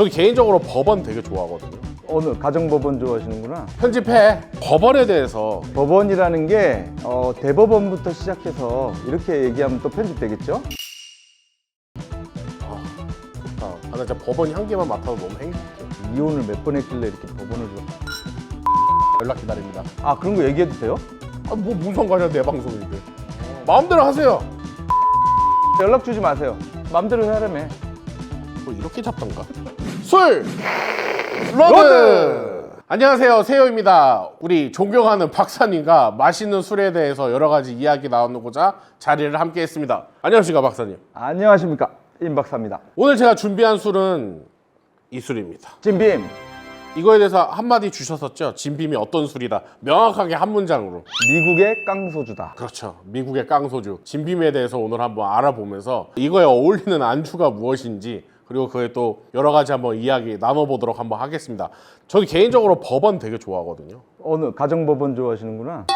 저는 개인적으로 법원 되게 좋아하거든요. 어느 가정법원 좋아하시는구나. 편집해. 법원에 대해서 법원이라는 게 어, 대법원부터 시작해서 이렇게 얘기하면 또 편집되겠죠? 아, 나 진짜 법원 향기만 맡아도 너무 행복해. 이혼을 몇 번 했길래 이렇게 법원을 좋아. 연락 기다립니다. 아 그런 거 얘기해도 돼요? 아, 뭐 무슨 상관이야 내 방송인데. 마음대로 하세요. 연락 주지 마세요. 마음대로 하라며. 뭐 이렇게 잡던가? 술 로드. 안녕하세요 세요입니다. 우리 존경하는 박사님과 맛있는 술에 대해서 여러 가지 이야기 나누고자 자리를 함께 했습니다. 안녕하십니까 박사님. 안녕하십니까 임 박사입니다. 오늘 제가 준비한 술은 이 술입니다. 진빔 이거에 대해서 한마디 주셨었죠. 진빔이 어떤 술이다. 명확하게 한 문장으로. 미국의 깡소주다. 그렇죠. 미국의 깡소주. 진빔에 대해서 오늘 한번 알아보면서 이거에 어울리는 안주가 무엇인지 그리고 그에 또 여러 가지 한번 이야기 나눠보도록 한번 하겠습니다. 저는 개인적으로 법원 되게 좋아하거든요. 어느 가정법원 좋아하시는구나.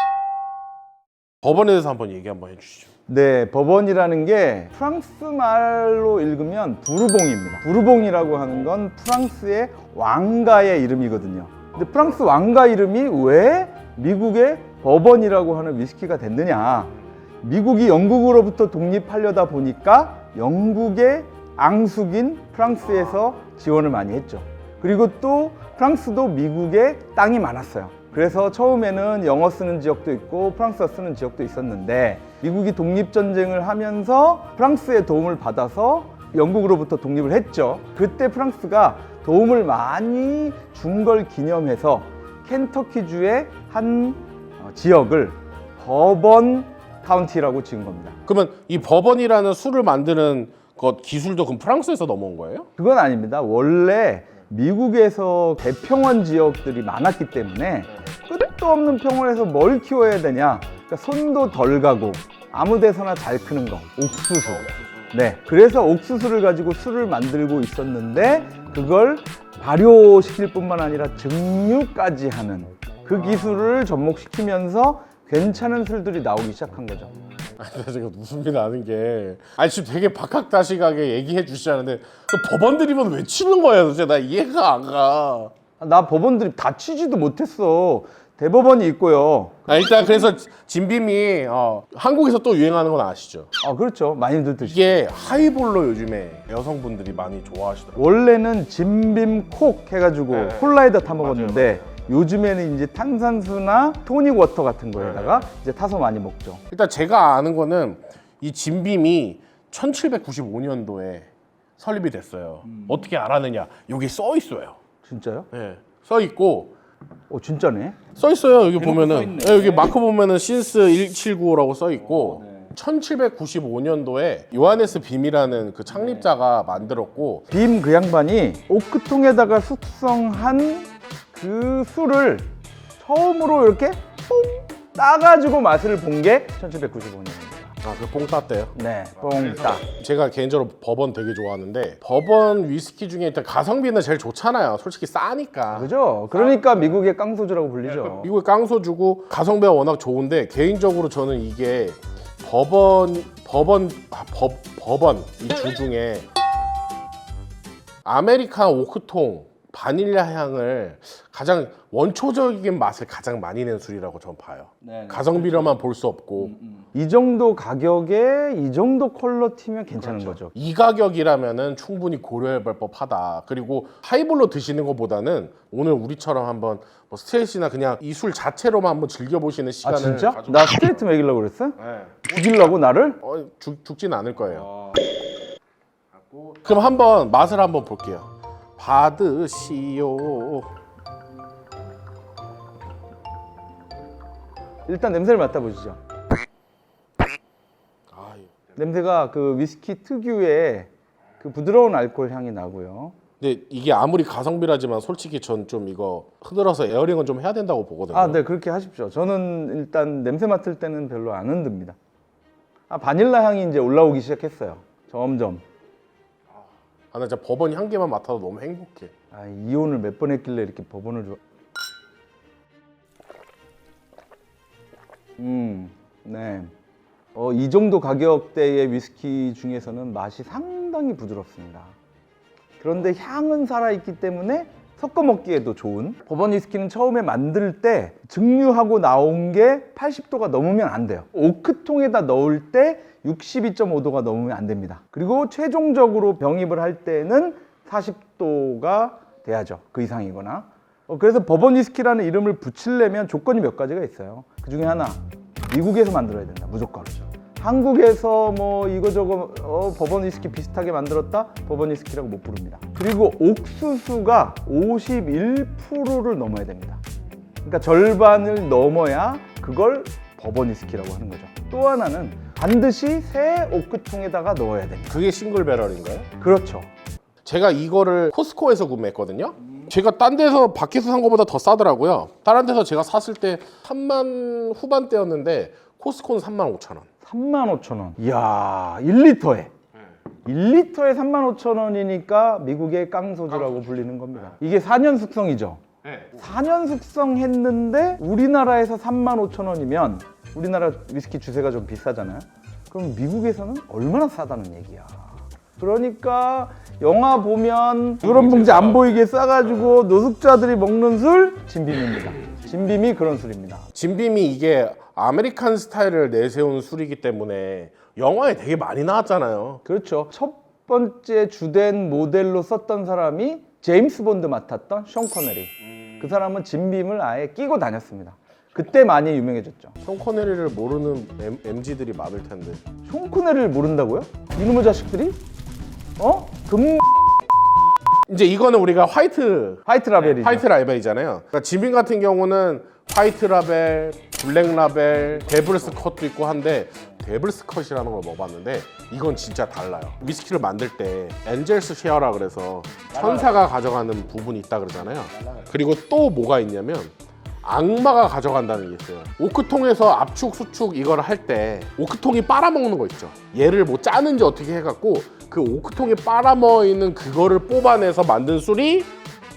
법원에 대해서 한번 얘기 한번 해주시죠. 네, 법원이라는 게 프랑스 말로 읽으면 부르봉입니다. 부르봉이라고 하는 건 프랑스의 왕가의 이름이거든요. 근데 프랑스 왕가 이름이 왜 미국의 법원이라고 하는 위스키가 됐느냐? 미국이 영국으로부터 독립하려다 보니까 영국의 앙숙인 프랑스에서 지원을 많이 했죠. 그리고 또 프랑스도 미국에 땅이 많았어요. 그래서 처음에는 영어 쓰는 지역도 있고 프랑스어 쓰는 지역도 있었는데 미국이 독립전쟁을 하면서 프랑스의 도움을 받아서 영국으로부터 독립을 했죠. 그때 프랑스가 도움을 많이 준 걸 기념해서 켄터키주의 한 어, 지역을 버번 카운티라고 지은 겁니다. 그러면 이 법원이라는 술을 만드는 것 기술도 그럼 프랑스에서 넘어온 거예요? 그건 아닙니다. 원래 미국에서 대평원 지역들이 많았기 때문에 끝도 없는 평원에서 뭘 키워야 되냐? 그러니까 손도 덜 가고 아무 데서나 잘 크는 거, 옥수수. 네. 그래서 옥수수를 가지고 술을 만들고 있었는데 그걸 발효시킬 뿐만 아니라 증류까지 하는 그 기술을 접목시키면서 괜찮은 술들이 나오기 시작한 거죠. 아니, 제가 웃음이 나는 게 아니 지금 되게 박학다식하게 얘기해 주시는데 그 법원 드립은 왜 치는 거예요 도대체 나 이해가 안 가. 나 법원들이 다 치지도 못했어. 대법원이 있고요. 아, 일단 그래서 진빔이 어, 한국에서 또 유행하는 건 아시죠? 아 그렇죠 많이들 드시죠 이게 하이볼로 요즘에 여성분들이 많이 좋아하시더라고요. 원래는 진빔 콕 해가지고 네. 콜라에다 타 먹었는데 요 즘에는 이제 탄산수나 토닉 워터 같은 거에다가 네. 이제 타서 많이 먹죠 일단 제가 아는 거는 이 진빔이 1795년도에 설립이 됐어요. 어떻게 알았느냐? 여기 써 있어요. 진짜요? 네. 써 있고 어 진짜네 써 있어요. 여기 보면은. 예, 여기 마크 보면은 신스 1795라고 써 있고 1795년도에 요하네스 빔이라는 그 창립자가 만들었고 빔 그 양반이 오크통에다가 숙성한 그 술을 처음으로 이렇게 뽕 따가지고 맛을 본 게 1795년입니다 아 그 뽕따 때요. 네 뽕 따 제가 개인적으로 버번 되게 좋아하는데 버번 위스키 중에 일단 가성비는 제일 좋잖아요. 솔직히 싸니까. 그죠? 그러니까 미국의 깡소주라고 불리죠 미국의 깡소주고 가성비가 워낙 좋은데 개인적으로 저는 이게 법원 법원 아, 법 법원 이주 중에 아메리칸 오크통 바닐라 향을 가장 원초적인 맛을 가장 많이 낸 술이라고 저는 봐요. 네, 가성비로만 볼 수 없고 이 정도 가격에 이 정도 퀄러티면 괜찮은 거죠. 이 가격이라면은 충분히 고려해 볼 법하다. 그리고 하이볼로 드시는 것보다는 오늘 우리처럼 한번 뭐 스트레이트나 그냥 이 술 자체로만 한번 즐겨 보시는 아 시간을 진짜? 가져- 나 스트레이트 먹이려고 그랬어? 네. 죽이려고 나를? 어, 죽, 죽진 않을 거예요. 그럼 한번 맛을 한번 볼게요. 받으시오. 일단 냄새를 맡아보시죠. 아, 냄새가 그 위스키 특유의 그 부드러운 알코올 향이 나고요. 근데 이게 아무리 가성비라지만 솔직히 전 좀 이거 흔들어서 에어링은 좀 해야 된다고 보거든요. 아, 네, 그렇게 하십시오. 저는 일단 냄새 맡을 때는 별로 안 흔듭니다. 아, 바닐라 향이 이제 올라오기 시작했어요. 점점. 아, 나 진짜 법원 향기만 맡아도 너무 행복해. 아, 이혼을 몇 번 했길래 이렇게 법원을 좋아. 음, 네. 어, 이 정도 가격대의 위스키 중에서는 맛이 상당히 부드럽습니다. 그런데 향은 살아있기 때문에 섞어 먹기에도 좋은. 버번 위스키는 처음에 만들 때 증류하고 나온 게 80도가 넘으면 안 돼요. 오크통에다 넣을 때 62.5도가 넘으면 안 됩니다. 그리고 최종적으로 병입을 할 때는 40도가 돼야죠. 그 이상이거나. 어, 그래서 버번 위스키라는 이름을 붙이려면 조건이 몇 가지가 있어요. 그 중에 하나 미국에서 만들어야 된다 무조건 한국에서 뭐 이거저거 어, 버번 위스키 비슷하게 만들었다 버번 위스키라고 못 부릅니다 그리고 옥수수가 51%를 넘어야 됩니다 그러니까 절반을 넘어야 그걸 버번 위스키라고 하는 거죠 또 하나는 반드시 새 오크통에다가 넣어야 됩니다 그게 싱글 배럴인가요? 그렇죠 제가 이거를 코스코에서 구매했거든요. 제가 딴 데서 밖에서 산 거보다 더 싸더라고요. 다른 데서 제가 샀을 때 3만 후반대였는데 코스코는 3만 5천 원. 3만 5천 원 이야 1리터에 1리터에 3만 5천 원이니까 미국의 깡소주라고 불리는 겁니다 이게 4년 숙성이죠 네. 4년 숙성했는데 우리나라에서 3만 5천 원이면 우리나라 위스키 주세가 좀 비싸잖아요. 그럼 미국에서는 얼마나 싸다는 얘기야. 그러니까 영화 보면 그런 봉지 안 보이게 싸가지고 노숙자들이 먹는 술 진빔입니다. 진빔이 그런 술입니다. 진빔이 이게 아메리칸 스타일을 내세운 술이기 때문에 영화에 되게 많이 나왔잖아요. 그렇죠. 첫 번째 주된 모델로 썼던 사람이 제임스 본드 맡았던 션 코네리. 그 사람은 진빔을 아예 끼고 다녔습니다. 그때 많이 유명해졌죠. 션 코네리를 모르는 M, MG들이 많을 텐데. 션 코네리를 모른다고요? 이놈의 자식들이? 어? 금 이제 이거는 우리가 화이트 화이트 라벨이죠. 화이트 라벨이잖아요. 그러니까 진빔 같은 경우는 화이트 라벨, 블랙 라벨, 데블스 컷도 있고 한데 데블스 컷이라는 걸 먹어봤는데 이건 진짜 달라요. 위스키를 만들 때 엔젤스 쉐어라 그래서 천사가 가져가는 부분이 있다 그러잖아요. 그리고 또 뭐가 있냐면 악마가 가져간다는 게 있어요. 오크통에서 압축, 수축 이걸 할 때 오크통이 빨아먹는 거 있죠. 얘를 뭐 짜는지 어떻게 해갖고 그 오크통에 빨아먹어 있는 그거를 뽑아내서 만든 술이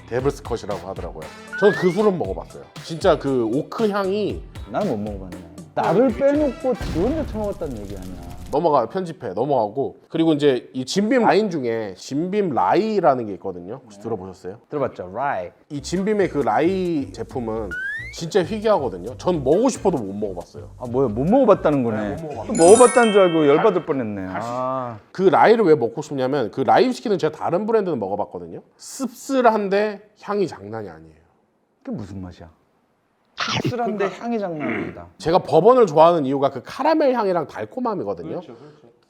데블스 컷이라고 하더라고요. 저는 그 술은 먹어봤어요. 진짜 그 오크 향이 나는 못 먹어봤네. 나를 빼놓고 지 혼자 처먹었다는 얘기 아니야. 넘어가 편집해 넘어가고 그리고 이제 이 진빔 라인 중에 진빔 라이라는 게 있거든요. 혹시 들어보셨어요? 들어봤죠? 라이. 이 진빔의 그 라이 제품은 진짜 희귀하거든요. 전 먹고 싶어도 못 먹어봤어요. 아 뭐야 못 먹어봤다는 거네. 못 먹어봤어. 먹어봤다는 줄 알고 열받을 뻔했네. 아 그 라이를 왜 먹고 싶냐면 그 라이 위스키는 제가 다른 브랜드는 먹어봤거든요. 씁쓸한데 향이 장난이 아니에요. 그게 무슨 맛이야? 씁쓸한데 향이 장난 아니다. 제가 버번을 좋아하는 이유가 그 카라멜 향이랑 달콤함이거든요.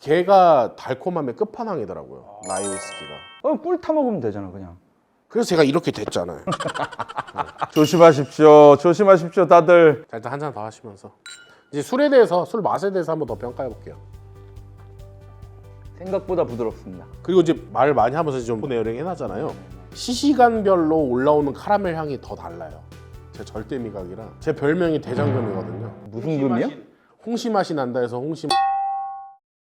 걔가 달콤함의 끝판왕이더라고요. 라이 위스키가. 어 꿀 타 먹으면 되잖아 그냥. 그래서 제가 이렇게 됐잖아요. 조심하십시오. 조심하십시오 다들. 자, 일단 한 잔 더 하시면서 이제 술에 대해서 술 맛에 대해서 한번 더 평가해 볼게요. 생각보다 부드럽습니다. 그리고 이제 말 많이 하면서 좀 에어링 해놨잖아요. 시시간별로 올라오는 카라멜 향이 더 달라요. 제 절대 미각이라 제 별명이 대장금이거든요. 무슨 금이요? 홍시 맛이 난다 해서 홍시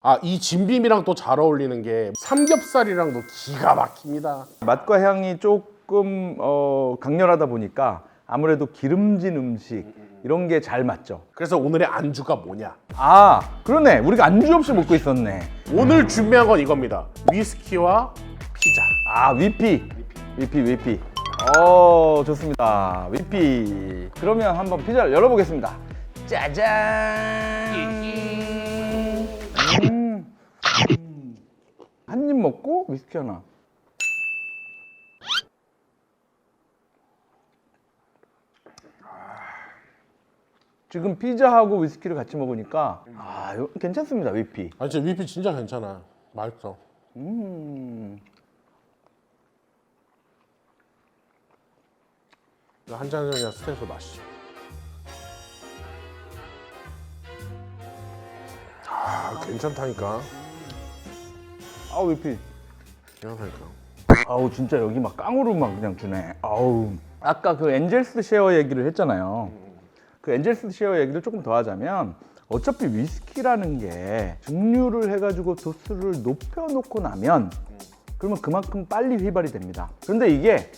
아 이 진빔이랑 또 잘 어울리는 게 삼겹살이랑도 기가 막힙니다. 맛과 향이 조금 어, 강렬하다 보니까 아무래도 기름진 음식 이런 게 잘 맞죠. 그래서 오늘의 안주가 뭐냐? 아 그러네. 우리가 안주 없이 먹고 있었네. 오늘 준비한 건 이겁니다. 위스키와 피자. 아 위피 위피 위피 어 좋습니다 위피 그러면 한번 피자를 열어보겠습니다 짜잔 음. 한 입 먹고 위스키 하나 지금 피자하고 위스키를 같이 먹으니까 아 이거 괜찮습니다 위피 아 진짜 위피 진짜 괜찮아. 맛있어. 음. 한 잔은 그냥 스탠스 마시죠. 아 괜찮다니까. 아 위피 괜찮다니까. 아우 진짜 여기 막 깡으로 막 그냥 주네. 아우. 아까 그 엔젤스 쉐어 얘기를 했잖아요. 그 엔젤스 쉐어 얘기를 조금 더 하자면 어차피 위스키라는 게 증류를 해가지고 도수를 높여놓고 나면 그러면 그만큼 빨리 휘발이 됩니다. 그런데 이게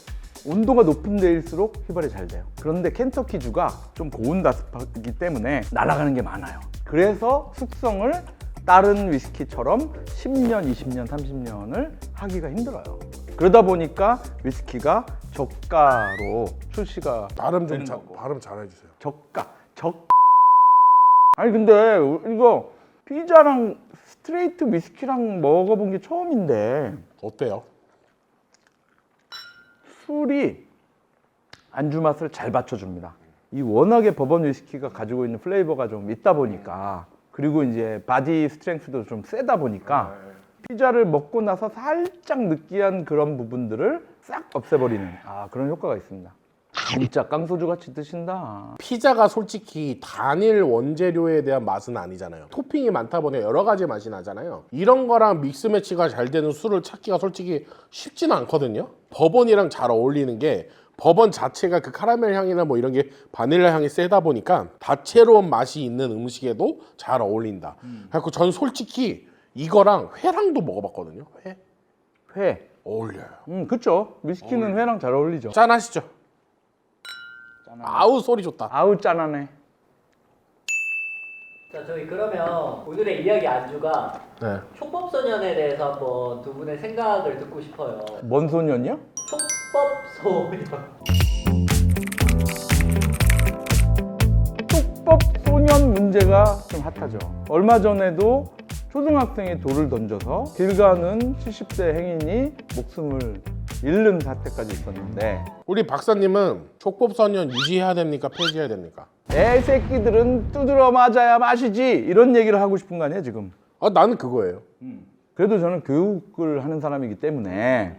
온도가 높은 데일수록 휘발이 잘 돼요. 그런데 켄터키주가 좀 고온 다습하기 때문에 날아가는 게 많아요. 그래서 숙성을 다른 위스키처럼 10년, 20년, 30년을 하기가 힘들어요. 그러다 보니까 위스키가 저가로 출시가 발음 좀 되는 자, 거고. 발음 잘 해주세요. 저가 적 아니 근데 이거 피자랑 스트레이트 위스키랑 먹어본 게 처음인데 어때요? 술이 안주 맛을 잘 받쳐줍니다. 이 워낙에 버번 위스키가 가지고 있는 플레이버가 좀 있다 보니까 그리고 이제 바디 스트렝스도 좀 세다 보니까 피자를 먹고 나서 살짝 느끼한 그런 부분들을 싹 없애버리는 아 그런 효과가 있습니다. 진짜 깡소주 같이 드신다. 피자가 솔직히 단일 원재료에 대한 맛은 아니잖아요. 토핑이 많다 보니 여러 가지 맛이 나잖아요. 이런 거랑 믹스 매치가 잘 되는 술을 찾기가 솔직히 쉽지는 않거든요. 버번이랑 잘 어울리는 게 버번 자체가 그 카라멜 향이나 뭐 이런 게 바닐라 향이 세다 보니까 다채로운 맛이 있는 음식에도 잘 어울린다. 그래서 전 솔직히 이거랑 회랑도 먹어봤거든요. 회 회. 어울려요. 음 그쵸. 위스키는 회랑 잘 어울리죠. 짠 하시죠. 아우 소리 좋다. 아우 짠하네. 자 저희 그러면 오늘의 이야기 안주가 네. 촉법소년에 대해서 한번 두 분의 생각을 듣고 싶어요. 뭔 소년이요? 촉법소년. 촉법 소년 문제가 좀 핫하죠. 얼마 전에도 초등학생이 돌을 던져서 길 가는 70대 행인이 목숨을 잃는 사태까지 있었는데 우리 박사님은 촉법선언 유지해야 됩니까? 폐지해야 됩니까? 애 새끼들은 두드러 맞아야 마시지 이런 얘기를 하고 싶은 거 아니에요 지금 아 나는 그거예요. 그래도 저는 교육을 하는 사람이기 때문에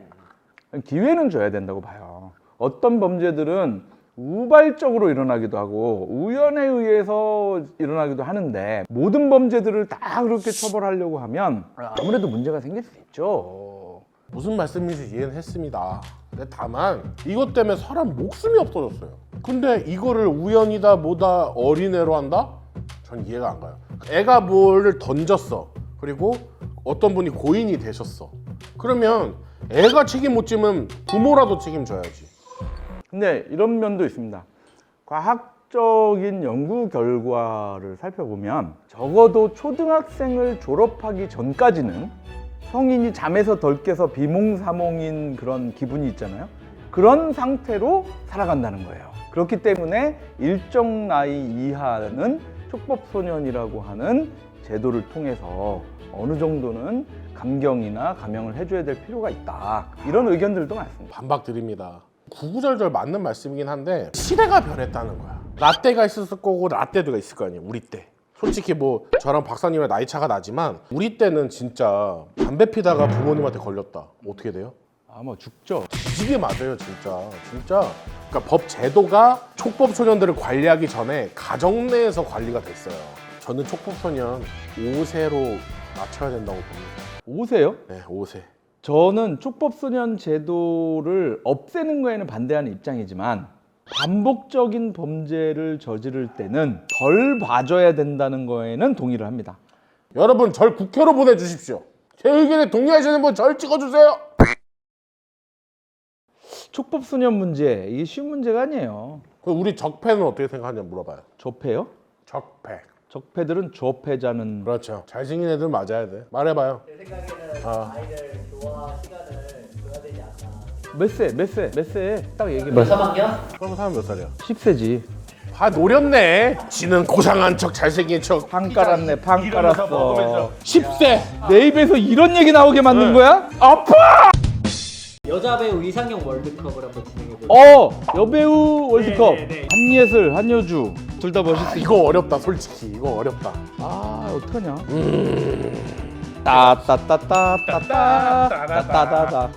기회는 줘야 된다고 봐요 어떤 범죄들은 우발적으로 일어나기도 하고 우연에 의해서 일어나기도 하는데 모든 범죄들을 다 그렇게 처벌하려고 하면 아무래도 문제가 생길 수 있죠 무슨 말씀인지 이해는 했습니다. 근데 다만 이것 때문에 사람 목숨이 없어졌어요. 근데 이거를 우연이다 뭐다 어린애로 한다? 전 이해가 안 가요. 애가 뭘 던졌어. 그리고 어떤 분이 고인이 되셨어. 그러면 애가 책임 못 지면 부모라도 책임져야지. 근데 이런 면도 있습니다. 과학적인 연구 결과를 살펴보면 적어도 초등학생을 졸업하기 전까지는 성인이 잠에서 덜 깨서 비몽사몽인 그런 기분이 있잖아요. 그런 상태로 살아간다는 거예요. 그렇기 때문에 일정 나이 이하는 촉법소년이라고 하는 제도를 통해서 어느 정도는 감경이나 감형을 해줘야 될 필요가 있다. 이런 의견들도 많습니다. 반박 드립니다. 구구절절 맞는 말씀이긴 한데 시대가 변했다는 거야. 라떼가 있었을 거고 라떼도가 있을 거 아니에요. 우리 때. 솔직히 뭐 저랑 박사님이랑 나이 차가 나지만 우리 때는 진짜 담배 피다가 부모님한테 걸렸다. 어떻게 돼요? 아마 죽죠. 뒤지게 맞아요, 진짜. 진짜. 그러니까 법 제도가 촉법 소년들을 관리하기 전에 가정 내에서 관리가 됐어요. 저는 촉법 소년 5세로 맞춰야 된다고 봅니다. 오세요? 네, 5세. 저는 촉법소년 제도를 없애는 거에는 반대하는 입장이지만 반복적인 범죄를 저지를 때는 덜 봐줘야 된다는 거에는 동의를 합니다. 여러분 절 국회로 보내주십시오. 제 의견에 동의하시는 분 절 찍어주세요. 촉법소년 문제 이게 쉬운 문제가 아니에요. 그럼 우리 적폐는 어떻게 생각하냐 물어봐요. 적폐요? 적폐. 적폐들은 조폐자는 그렇죠. 잘생긴 애들 맞아야 돼. 말해봐요. 제 생각에는 아. 아이들 않나. 몇 세? 몇 세? 몇 세? 딱 얘기해봐. 몇 3학년? 그럼 사람 몇 살이야? 10세지. 아 노렸네. 지는 고상한 척 잘생긴 척. 방 깔았네. 방 깔았어. 10세. 내 입에서 이런 얘기 나오게 만든 거야? 아파! 여자 배우 이상형 월드컵을 한번 진행해볼게요. 어! 여배우 월드컵 네, 네, 네. 한예슬, 한여주 둘 다 멋있어 아, 이거 어렵다 솔직히 이거 어렵다 아 어떡하냐 음. 따따따따따따 따따따따